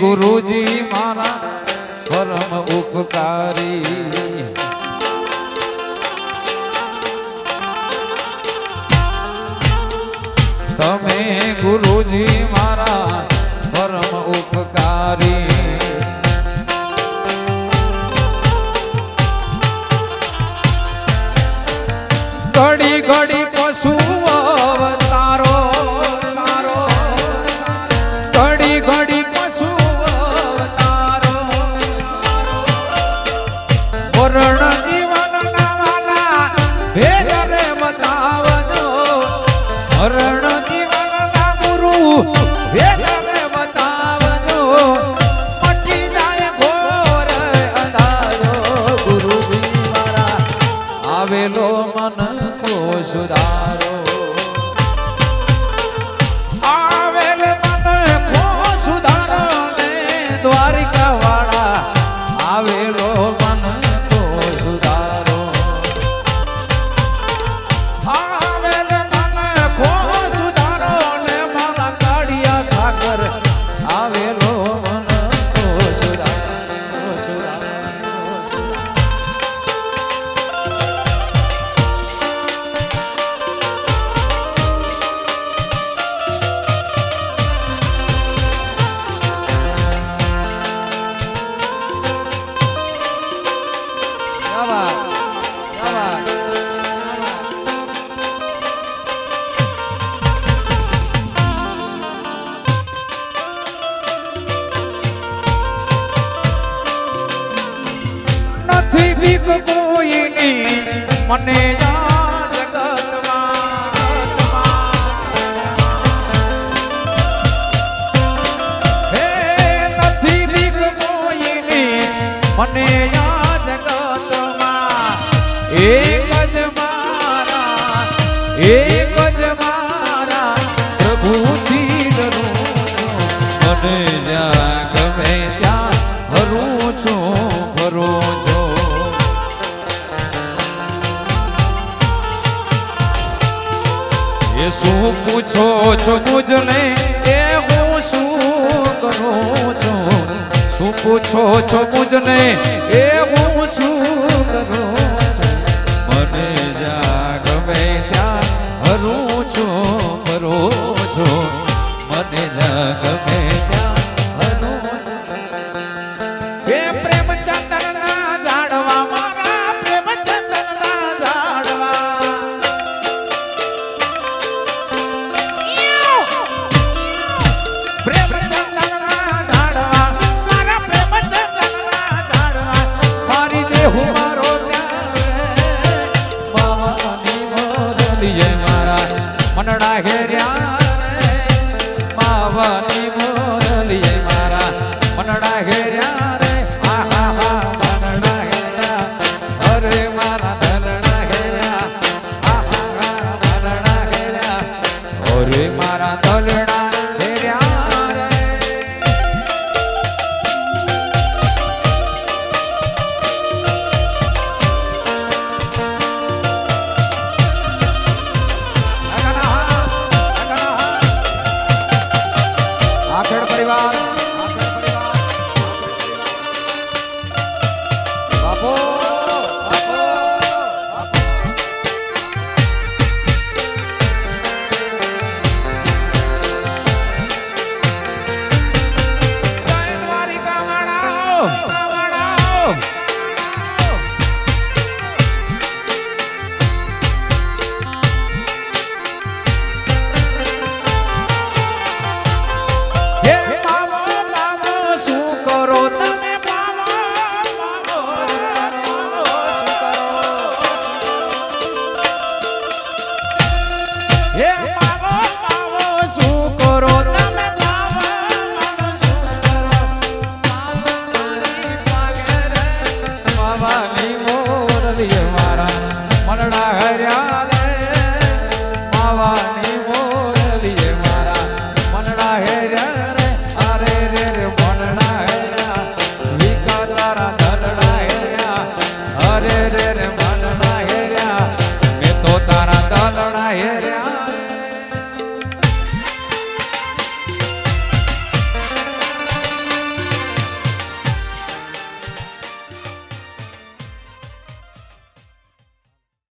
ગુરુજી મારા પરમ ઉપકારી. તમે ગુરુજી મારા પરમ ઉપકારી. a ver કોઈની મને જગતમાં હે, નથી બીક કોઈની, મને આ જગતમાં એક જ મારા, એક જ મારા પ્રભુથી ડરું મને જ્યાં ગમે ત્યાં હરું છું ફરું છું. એ શું પૂછો છો મુજને, એ હું શું કરું છું? શું પૂછો છો મુજને, એ હું શું કરું છું? મને જા ત્યાં હરું છું, ફરું છું. મને જ્યાં ઘેર્યા રે માવાની મોરલીએ મારા મનડા ઘેર્યા રે આહા હા મનડા ઘેર્યા અરે મારા